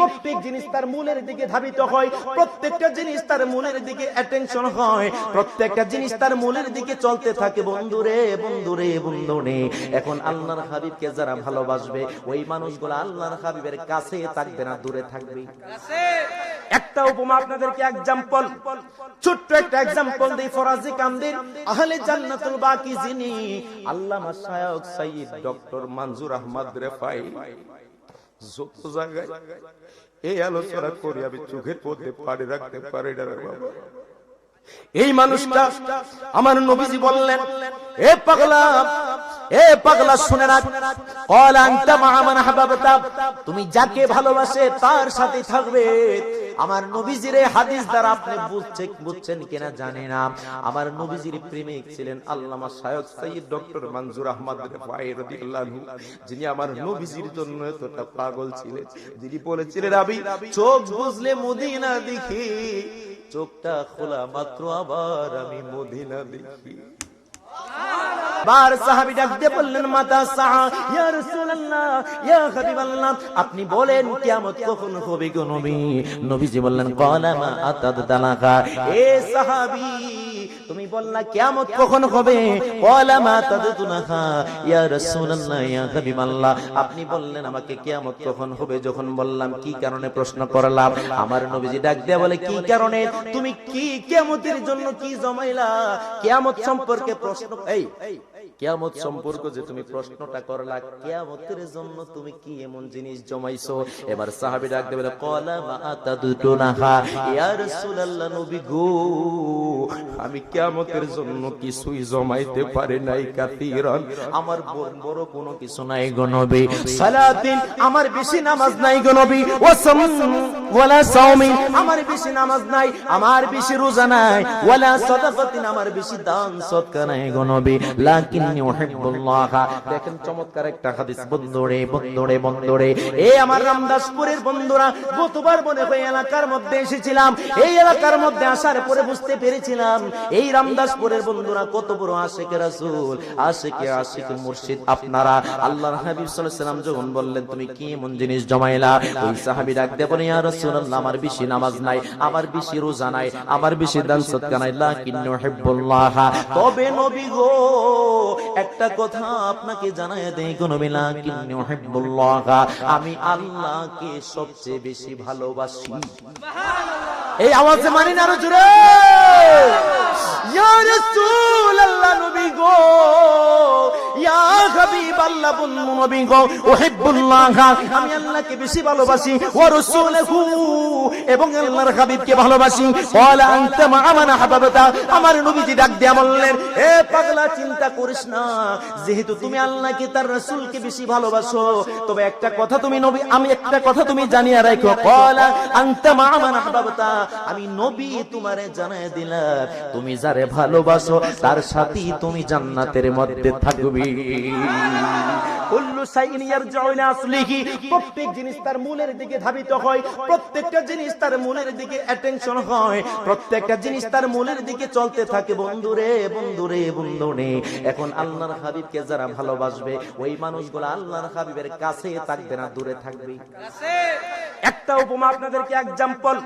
প্রত্যেক জিনিস তার মূলের দিকে ধাবিত হয়, প্রত্যেকটা জিনিস তার মূলের দিকে অ্যাটেনশন হয়, প্রত্যেকটা জিনিস তার মূলের দিকে চলতে থাকে। বন্ধুরে বন্ধুরে বন্ধুরে এখন আল্লাহর হাবিবকে যারা ভালোবাসবে, ওই মানুষগুলো আল্লাহর হাবিবের কাছে থাকবে না, দূরে থাকবে। একটা উপমা আপনাদেরকে এক্সাম্পল ছোট্ট একটা ফরাজি কামদের আহলে জান্নাতুল বাকি যিনি, আল্লামা সাইয়্যিদ ডক্টর মনজুর আহমদ রেফাই। যত জায়গায় এই আলোচনা করে আমি চোখের পাড়ে রাখতে পারি না বাবা। এই মানুষটা আমার নবীজি বললেন, এ পাগলা এ পাগলা, শুনে রাখ। তুমি যাকে ভালোবাসে তার সাথে থাকবে। আমার নবীজির হাদিস দ্বারা আপনি বুঝছেন বুঝছেন কিনা জানি না। আমার নবীজির প্রেমিক ছিলেন আল্লামা শায়ক সাইয়্যিদ ডক্টর মনজুর আহমদ রেফাই রাদিয়াল্লাহু যিনি আমার নবীজির জন্য এতটা পাগল ছিলেন। যিনি বলেছিলেন আমি চোখ বুঝলে মদিনা দেখি, চোখটা খোলা মাত্র আবার আমি মদিনা দেখি। বার সাহাবী ডাক দিয়ে বললেন মাতা সাহা ইয়া রাসূলুল্লাহ, ইয়া হাবিবাল্লাহ, আপনি বলেন, কিয়ামত কখন হবে গো নবী? নবীজি বললেন আতাদ তালাকা। এ সাহাবী, তুমি বললা, কিয়ামত কখন হবে? ক্বালা মা তাদতুনাহা ইয়া রাসূলুল্লাহ, ইয়া হাবিবাল্লাহ। আপনি বললেন, আমাকে কিয়ামত কখন হবে? যখন বললাম, কি কারণে প্রশ্ন করলাম? আমার নবীজি ডাক দিয়ে বলে, কি কারণে? তুমি কি কিয়ামতের জন্য কি জমাইলা? কিয়ামত সম্পর্কে প্রশ্ন, এই কিয়ামত সম্পর্ক যে তুমি প্রশ্নটা করলা কেয়ামতের জন্য তুমি কি এমন জিনিস জমাইছো? এবার সাহাবী ডাক দেবে কলা মা আতাদুনাহা ইয়া রাসূলুল্লাহ নবী গো। আমি কিয়ামতের জন্য কিছুই জমাইতে পারি নাই কাতিরান। আমার বড় কোনো কিছু নাই গো সালাতিন, আমার বেশি নামাজ নাই গো ওয়াসাম, ওয়ালা সাওমিন, আমার বেশি নামাজ নাই, আমার বেশি রোজা নাই। ওয়ালা সাদাকাতিন, আমার বেশি দান সদকা নাই লাকিন্নি উহিব্বুল্লাহ। দেখেন চমৎকার একটা হাদিস। বন্ধুরে বন্ধুরে বন্ধুরে এই আমার রামদাসপুরের বন্ধুরা, গতবার মনে হয় এলাকার মধ্যে এসেছিলাম। এই এলাকার মধ্যে আসার পরে বুঝতে পেরেছিলাম এই রামদাসপুরের বন্ধুরা কত বড় আশেকে রাসূল, আশেকে আশিক মুর্শিদ আপনারা। আল্লাহর হাবিব সাল্লাম যখন বললেন, তুমি কি এমন জিনিস জমাইলা? ওই সাহাবী ডাক রাসূলুল্লাহ, আমার বেশি নামাজ নাই, আমার বেশি রোজা নাই, আমার বেশি দান সদকা নাই তবে নবী গো, একটা কথা আপনাকে জানাই দেই, কোন বিলা কিন্নি উহিব্বুল্লাহ, আমি আল্লাহকে সবচেয়ে বেশি ভালোবাসি। এই আওয়াজে মানি না আরও ইয়া রাসূলুল্লাহ নবী গো। ইয়া হাবিবাল্লাহ, বন্ধু নবী গো, উহিব্বুল্লাহ, আমি আল্লাহকে বেশি ভালোবাসি, ওয়া রাসূলহু, এবং আল্লাহর হাবিবকে ভালোবাসি। ওয়ালা আনতা হাবাবতা, আমার নবীজি ডাক দিয়া বললেন, এ পাগলা, চিন্তা করিস না, যেহেতু তুমি আল্লাহকে, তার রাসূলকে বেশি ভালোবাসো, তবে একটা কথা তুমি নবী, আমি একটা কথা তুমি জানিয়া রাখো ক্বালা আনতা মা আমান হাবাবতা, আমি নবী তোমারে জানায় দিলাম, তুমি যারে ভালোবাসো, তার সাথেই তুমি জান্নাতের মধ্যে থাকবে। আসলিহি। প্রত্যেক জিনিস তার মূলের দিকে ধাবিত হয়, প্রত্যেকটা জিনিস তার মূলের দিকে অ্যাটেনশন হয়, প্রত্যেকটা জিনিস তার মূলের দিকে চলতে থাকে। বন্ধুরে বন্ধুরে বন্ধুরে এখন আল্লাহর হাবিবকে যারা ভালোবাসবে, ওই মানুষগুলো আল্লাহর হাবিবের কাছে থাকবে না, দূরে থাকবে। একটা উপমা আপনাদেরকে এক্সাম্পল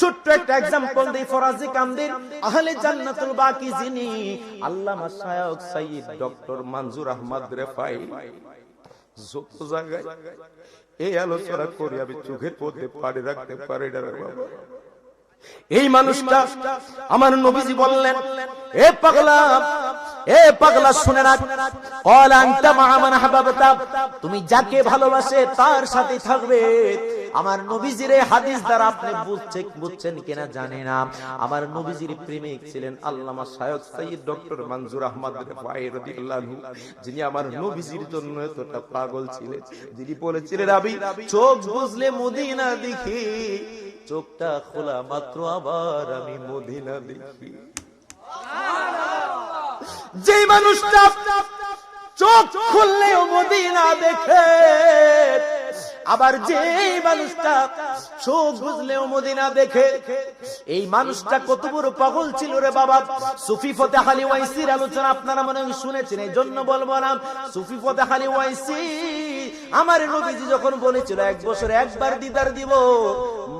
ছোট্ট একটা এক্সাম্পল দেই ফরাজি কামদের আহলে জান্নাতুল বাকি যিনি আল্লামা শায়ক সাইয়্যিদ ডক্টর মনজুর আহমদ রেফাই। যত জায়গায় এই আলোচনা করি, আমি চোখের পথে পাড়ে রাখতে পারি না বাবা। এই মানুষটা আমার নবীজি বললেন, এ পাগলা এ পাগলা, শুনে তুমি যাকে ভালোবাসে তার সাথে থাকবে। আমার নবীজির হাদিস দ্বারা আপনি বুঝছেন বুঝছেন কিনা জানি না। আমার নবীজির প্রেমিক ছিলেন আল্লামা শায়ক সাইয়্যিদ ডক্টর মনজুর আহমদ রেফাই রাদিয়াল্লাহু যিনি আমার নবীজির জন্য এতটা পাগল ছিলেন। যিনি বলেছিলেন আমি চোখ বুঝলে মদিনা দেখি। চোখটা খোলা মাত্র আবার আমি মদিনা দেখি। যে মানুষটা চোখ খুললেও মদিনা দেখে, আবার যে মানুষটা চোখ বুঝলেও মদিনা দেখে, এই মানুষটা কত বড় পাগল ছিল রে বাবা। সুফি ফতে হালি ওয়াইসির আলোচনা আপনারা মনে শুনেছেন এই জন্য বলব না। সুফি ফতে হালি ওয়াইসি আমার নবীজি যখন বলেছিল, এক বছর একবার দিদার দিব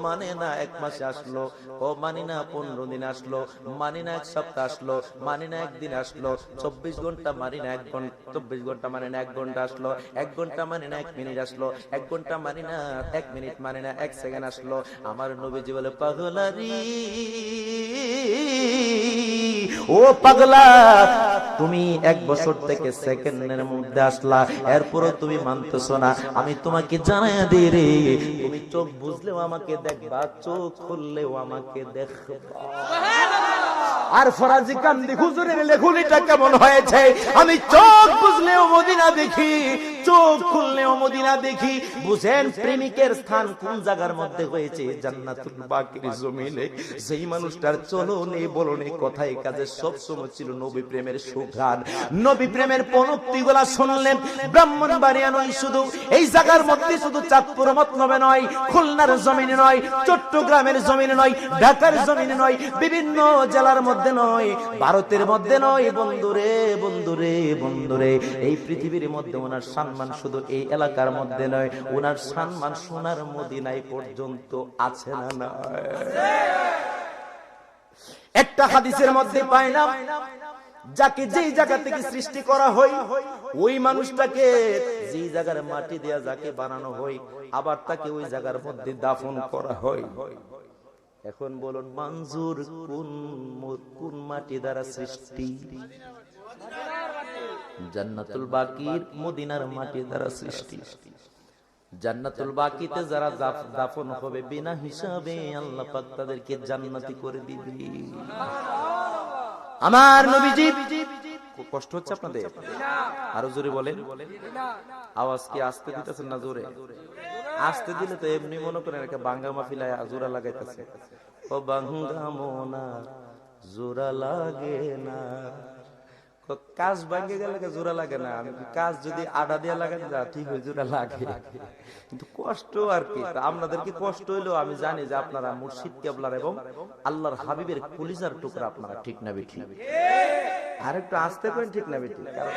মানে না এক মাসে আসলো, ও মানি না পনেরো দিন আসলো, মানি না এক সপ্তাহ আসলো, মানি না একদিন আসলো, চব্বিশ ঘণ্টা মানি না এক ঘণ্টা, চব্বিশ ঘণ্টা মানে না এক ঘণ্টা আসলো, এক ঘণ্টা মানে না এক মিনিট আসলো, এক ঘণ্টা মানি না এক মিনিট মানে না এক সেকেন্ড আসলো। আমার নবীজি বলে, পাগলারি, ও পাগলা তুমি এক বছর থেকে সেকেন্ডের মধ্যে আসলা এরপরও তুমি মানতেছো না। আমি তোমাকে জানাই দিই রে তুমি চোখ বুঝলেও আমাকে দেখবা চোখ খুললেও আমাকে দেখবা। আর ফরাজি কান্দি হুজুরের লেখুনিটা কেমন হয়েছে? আমি চোখ বুঝলেও মদিনা দেখি চোখ খুললেও মদিনা দেখি, বুঝেন প্রেমিকের স্থান কোন জায়গার মধ্যে হয়েছে? জান্নাতুল বাকির জমিনে। যেই মানুষটার চলনে বলনে কথায় কাজে সব সময় ছিল নবী প্রেমের সুঘ্রাণ। নবী প্রেমের পনক্তি গুলা শুনলেন। ব্রাহ্মণ বাড়িয়া নয় শুধু, এই জায়গার মধ্যে শুধু চাঁদপুর মতলবে নয়, খুলনার জমিনে নয়, চট্টগ্রামের জমিনে নয়, ঢাকার জমিনে নয়, বিভিন্ন জেলার মধ্যে নয়, ভারতের মধ্যে নয়, বন্ধুরে বন্ধুরে বন্ধুরে। এই পৃথিবীর মধ্যে ওনার সম্মান শুধু এই এলাকার মধ্যে নয় ওনার সম্মান সোনার মদিনায় পর্যন্ত আছে না একটা হাদিসের মধ্যে পায় না যাকে যেই জায়গা থেকে সৃষ্টি করা হয়, ওই মানুষটাকে যেই জায়গার মাটি দেয়া যাকে বানানো হয়, আবার তাকে ওই জায়গার মধ্যে দাফন করা হয়। এখন বলুন মঞ্জুর কোন কোন মাটি দ্বারা সৃষ্টি? জান্নাতুল বাকির মদিনার মাটি দ্বারা সৃষ্টি। জান্নাতুল বাকিতে যারা দাফন হবে বিনা হিসাবে আল্লাহ পাক তাদেরকে জান্নাতি করে দিবে। আমার নবীজি, খুব কষ্ট হচ্ছে আপনাদের? আরও জোরে বলেন। আওয়াজ কি আসতে দিতেছেন না জোরে? আসতে দিলে তো এমনি মনে করেন একটা বাঙ্গা মাফিলায় জোরা লাগাইতেছে। ও বাঙ্গা মোনা জোরা লাগে না। কাজ ভাঙে গেলে জোড়া লাগে না। কাজ যদি আডা দিয়ে লাগাই যা ঠিক হয়ে জোড়া লাগে। কিন্তু কষ্ট আর কি? আপনাদের কি কষ্ট হইল? আমি জানি যে আপনারা মুর্শিদ কেবলার এবং আল্লাহর হাবিবের কুলিজার টুকরা আপনারা ঠিক না বেঠি। আর একটু আসতে পারেন ঠিক না বেঠি। কারণ